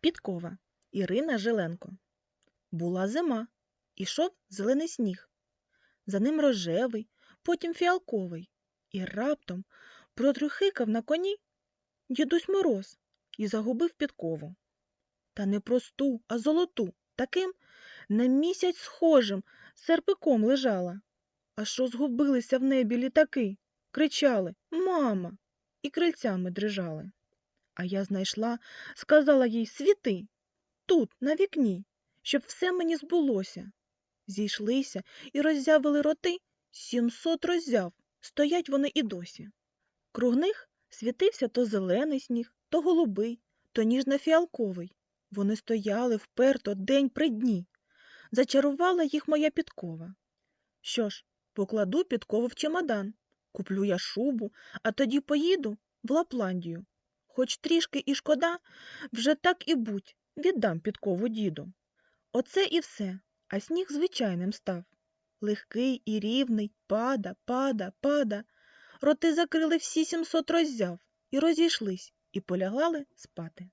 Підкова Ірина Жиленко. Була зима, ішов зелений сніг. За ним рожевий, потім фіалковий. І раптом протрюхикав на коні дідусь Мороз і загубив підкову. Та не просту, а золоту, таким на місяць схожим серпиком лежала. Аж розгубилися в небі літаки, кричали Мама! і крильцями дрижали. А я знайшла, сказала їй світи, тут, на вікні, щоб все мені збулося. Зійшлися і роззявили роти сімсот роззяв, стоять вони і досі. Круг них світився то зелений сніг, то голубий, то ніжно-фіалковий. Вони стояли вперто день при дні. Зачарувала їх моя підкова. Що ж, покладу підкову в чемодан, куплю я шубу, а тоді поїду в Лапландію. Хоч трішки і шкода, вже так і будь, віддам підкову діду. Оце і все, а сніг звичайним став. Легкий і рівний, пада, пада, пада. Роти закрили всі сімсот роззяв і розійшлись, і полягали спати.